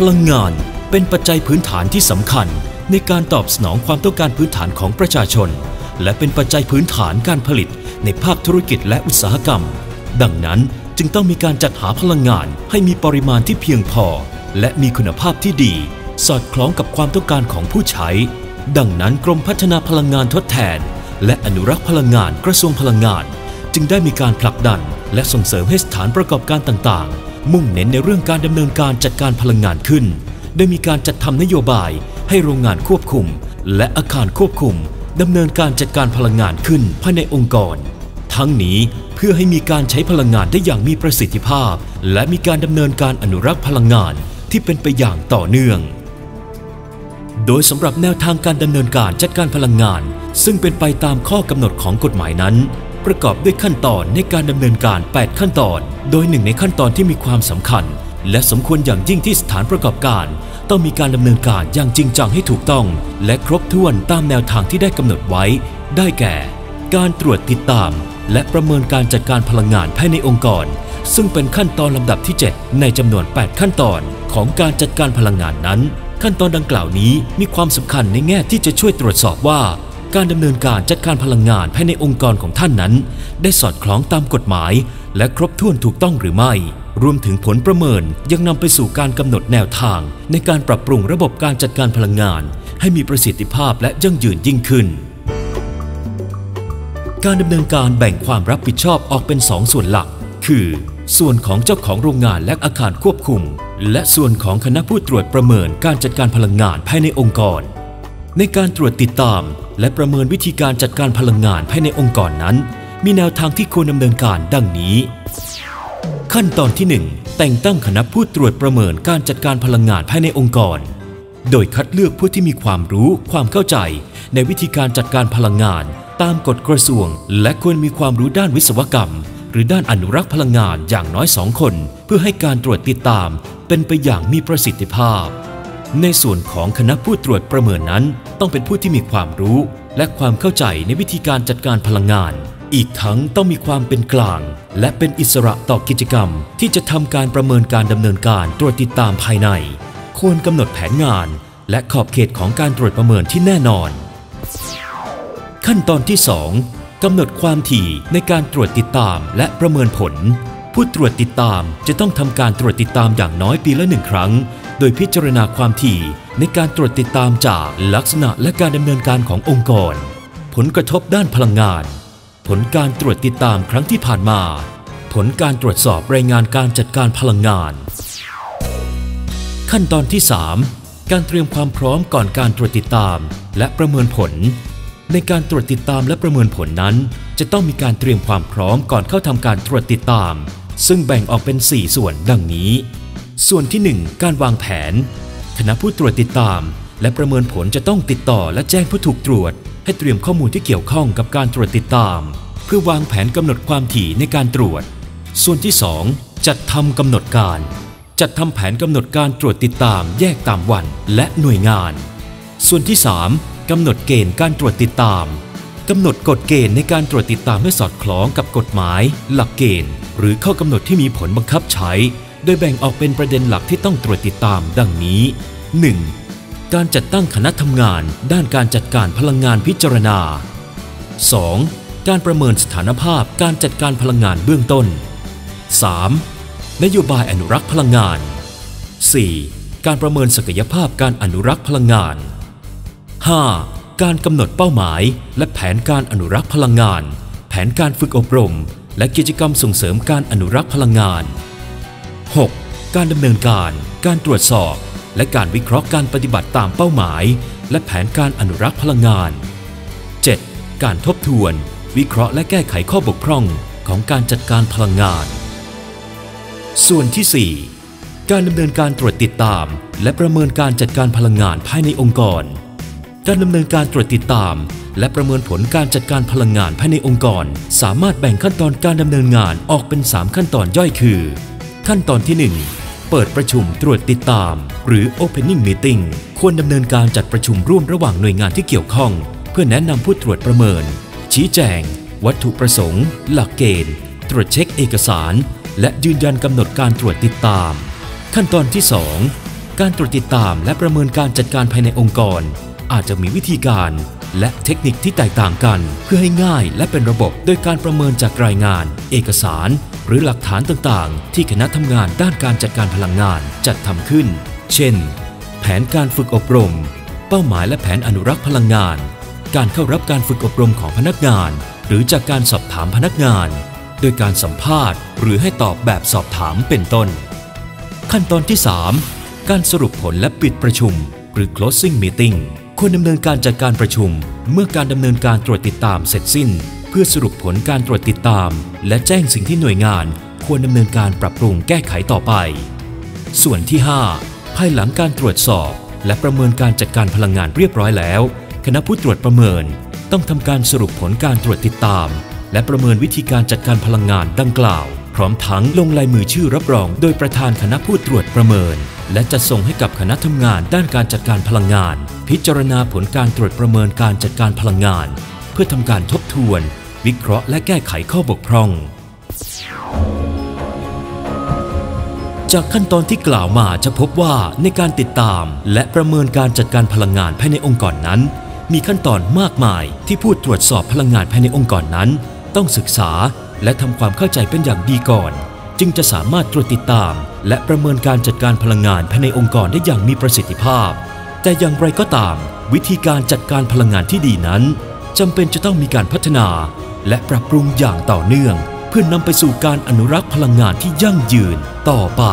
พลังงานเป็นปัจจัยพื้นฐานที่สำคัญ ในการตอบสนองความต้องการพื้นฐานของประชาชน และเป็นปัจจัยพื้นฐานการผลิตในภาคธุรกิจและอุตสาหกรรม ดังนั้นจึงต้องมีการจัดหาพลังงานให้มีปริมาณที่เพียงพอ และมีคุณภาพที่ดี สอดคล้องกับความต้องการของผู้ใช้ ดังนั้นกรมพัฒนาพลังงานทดแทน และอนุรักษ์พลังงานกระทรวงพลังงาน จึงได้มีการผลักดัน และส่งเสริมให้สถานประกอบการต่างๆ มุ่งเน้นในเรื่องการดำเนินการจัดการพลังงานขึ้น โดยมีการจัดทำนโยบายให้โรงงานควบคุม และอาคารควบคุมดำเนินการจัดการพลังงานขึ้นภายในองค์กร ทั้งนี้เพื่อให้มีการใช้พลังงานได้อย่างมีประสิทธิภาพ และมีการดำเนินการอนุรักษ์พลังงานที่เป็นไปอย่างต่อเนื่อง โดยสำหรับแนวทางการดำเนินการจัดการพลังงาน ซึ่งเป็นไปตามข้อกำหนดของกฎหมายนั้น ประกอบด้วยขั้นตอนในการดำเนินการ 8 ขั้นตอน โดยหนึ่งในขั้นตอนที่มีความสำคัญ และสมควรอย่างยิ่งที่สถานประกอบการ ต้องมีการดำเนินการอย่างจริงจังให้ถูกต้อง และครบถ้วนตามแนวทางที่ได้กำหนดไว้ ได้แก่ การตรวจติดตาม และประเมินการจัดการพลังงานภายในองค์กร ซึ่งเป็นขั้นตอนลำดับที่ 7 ในจำนวน 8 ขั้นตอนของการจัดการพลังงานนั้น ขั้นตอนดังกล่าวนี้มีความสำคัญในแง่ที่จะช่วยตรวจสอบว่า การดำเนินการจัดการพลังงานภายในองค์กรของท่านนั้น ได้สอดคล้องตามกฎหมาย และครบถ้วนถูกต้องหรือไม่ รวมถึงผลประเมินยังนำไปสู่การกำหนดแนวทาง ในการปรับปรุงระบบการจัดการพลังงาน ให้มีประสิทธิภาพและยั่งยืนยิ่งขึ้น การดำเนินการแบ่งความรับผิดชอบออกเป็นสองส่วนหลัก คือ ส่วนของเจ้าของโรงงานและอาคารควบคุม และส่วนของคณะผู้ตรวจประเมินการจัดการพลังงานภายในองค์กร ในการตรวจติดตาม และประเมินวิธีการจัดการพลังงานภายในองค์กรนั้น มีแนวทางที่ควรดำเนินการดังนี้ ขั้นตอนที่ 1 แต่งตั้งคณะผู้ตรวจประเมินการจัดการพลังงานภายในองค์กร โดยคัดเลือกผู้ที่มีความรู้ความเข้าใจ ในวิธีการจัดการพลังงาน ตามกฎกระทรวง และควรมีความรู้ด้านวิศวกรรม หรือด้านอนุรักษ์พลังงานอย่างน้อยสองคน เพื่อให้การตรวจติดตาม เป็นไปอย่างมีประสิทธิภาพ ในส่วนของคณะผู้ตรวจประเมินนั้น ต้องเป็นผู้ที่มีความรู้ และความเข้าใจในวิธีการจัดการพลังงาน อีกทั้งต้องมีความเป็นกลาง และเป็นอิสระต่อกิจกรรม ที่จะทำการประเมินการดำเนินการตรวจติดตามภายใน ควรกำหนดแผนงาน และขอบเขตของการตรวจประเมินที่แน่นอน ขั้นตอนที่ 2กำหนดความถี่ในการตรวจติดตามและประเมินผล ผู้ตรวจติดตามจะต้องทำการตรวจติดตามอย่างน้อยปีละหนึ่งครั้ง โดยพิจารณาความถี่ในการตรวจติดตามจากลักษณะและการดำเนินการขององค์กร ผลกระทบด้านพลังงาน ผลการตรวจติดตามครั้งที่ผ่านมา ผลการตรวจสอบรายงานการจัดการพลังงาน ขั้นตอนที่ 3 การเตรียมความพร้อมก่อนการตรวจติดตาม และประเมินผล ในการตรวจติดตามและประเมินผลนั้น จะต้องมีการเตรียมความพร้อมก่อนเข้าทำการตรวจติดตาม ซึ่งแบ่งออกเป็น 4 ส่วนดังนี้ ส่วนที่ 1 การวางแผน คณะผู้ตรวจติดตาม และประเมินผลจะต้องติดต่อและแจ้งผู้ถูกตรวจ ให้เตรียมข้อมูลที่เกี่ยวข้องกับการตรวจติดตาม เพื่อวางแผนกำหนดความถี่ในการตรวจ ส่วนที่ 2 จัดทำกำหนดการ จัดทำแผนกำหนดการตรวจติดตามแยกตามวันและหน่วยงาน ส่วนที่ 3กำหนดเกณฑ์การตรวจติดตามกำหนดกฎเกณฑ์ในการตรวจติดตามให้สอดคล้องกับกฎหมาย หลักเกณฑ์ หรือข้อกำหนดที่มีผลบังคับใช้ โดยแบ่งออกเป็นประเด็นหลักที่ต้องตรวจติดตามดังนี้ 1. การจัดตั้งคณะทำงาน ด้านการจัดการพลังงานพิจารณา 2. การประเมินสถานภาพการจัดการพลังงานเบื้องต้น 3. นโยบายอนุรักษ์พลังงาน 4. การประเมินศักยภาพการอนุรักษ์พลังงาน 5. การกำหนดเป้าหมาย และแผนการอนุรักษ์พลังงาน แผนการฝึกอบรม และกิจกรรมส่งเสริมการอนุรักษ์พลังงาน 6. การดำเนินการ การตรวจสอบ และการวิเคราะห์การปฏิบัติตามเป้าหมาย และแผนการอนุรักษ์พลังงาน 7. การทบทวน วิเคราะห์และแก้ไขข้อบกพร่องของการจัดการพลังงาน ส่วนที่ 4 การดำเนินการตรวจติดตาม และประเมินการจัดการพลังงานภายในองค์กร การดำเนินการตรวจติดตาม และประเมินผลการจัดการพลังงานภายในองค์กร สามารถแบ่งขั้นตอนการดำเนินงานออกเป็น 3 ขั้นตอนย่อยคือ ขั้นตอนที่ 1 เปิดประชุมตรวจติดตาม หรือ opening meeting ควรดำเนินการจัดประชุมร่วมระหว่างหน่วยงานที่เกี่ยวข้อง เพื่อแนะนำผู้ตรวจประเมิน ชี้แจง วัตถุประสงค์ หลักเกณฑ์ ตรวจเช็คเอกสาร และยืนยันกำหนดการตรวจติดตาม ขั้นตอนที่ 2 การตรวจติดตามและประเมินการจัดการภายในองค์กร อาจจะมีวิธีการ และเทคนิคที่แตกต่างกัน เพื่อให้ง่ายและเป็นระบบโดยการประเมินจากรายงาน เอกสาร หรือหลักฐานต่างๆ ที่คณะทำงานด้านการจัดการพลังงานจัดทำขึ้น เช่น แผนการฝึกอบรม เป้าหมายและแผนอนุรักษ์พลังงาน การเข้ารับการฝึกอบรมของพนักงาน หรือจากการสอบถามพนักงาน โดยการสัมภาษณ์ หรือให้ตอบแบบสอบถามเป็นต้น ขั้นตอนที่ 3 การสรุปผลและปิดประชุม หรือ closing meeting ควรดำเนินการจัดการประชุม เมื่อการดำเนินการตรวจติดตามเสร็จสิ้น เพื่อสรุปผลการตรวจติดตาม และแจ้งสิ่งที่หน่วยงาน ควรดำเนินการปรับปรุงแก้ไขต่อไป ส่วนที่ 5 ภายหลังการตรวจสอบ และประเมินการจัดการพลังงานเรียบร้อยแล้ว คณะผู้ตรวจประเมิน ต้องทำการสรุปผลการตรวจติดตาม และประเมินวิธีการจัดการพลังงานดังกล่าว พร้อมทั้งลงลายมือชื่อรับรอง โดยประธานคณะผู้ตรวจประเมิน และจะส่งให้กับคณะทำงานด้านการจัดการพลังงาน พิจารณาผลการตรวจประเมินการจัดการพลังงาน เพื่อทำการทบทวน วิเคราะห์และแก้ไขข้อบกพร่อง จากขั้นตอนที่กล่าวมาจะพบว่าในการติดตาม และประเมินการจัดการพลังงานภายในองค์กรนั้น มีขั้นตอนมากมายที่ผู้ตรวจสอบพลังงานภายในองค์กรนั้น ต้องศึกษาและทำความเข้าใจเป็นอย่างดีก่อน จึงจะสามารถตรวจติดตาม และประเมินการจัดการพลังงานภายในองค์กรได้อย่างมีประสิทธิภาพ แต่อย่างไรก็ตาม วิธีการจัดการพลังงานที่ดีนั้นจำเป็นจะต้องมีการพัฒนา และปรับปรุงอย่างต่อเนื่อง เพื่อนำไปสู่การอนุรักษ์พลังงานที่ยั่งยืนต่อไป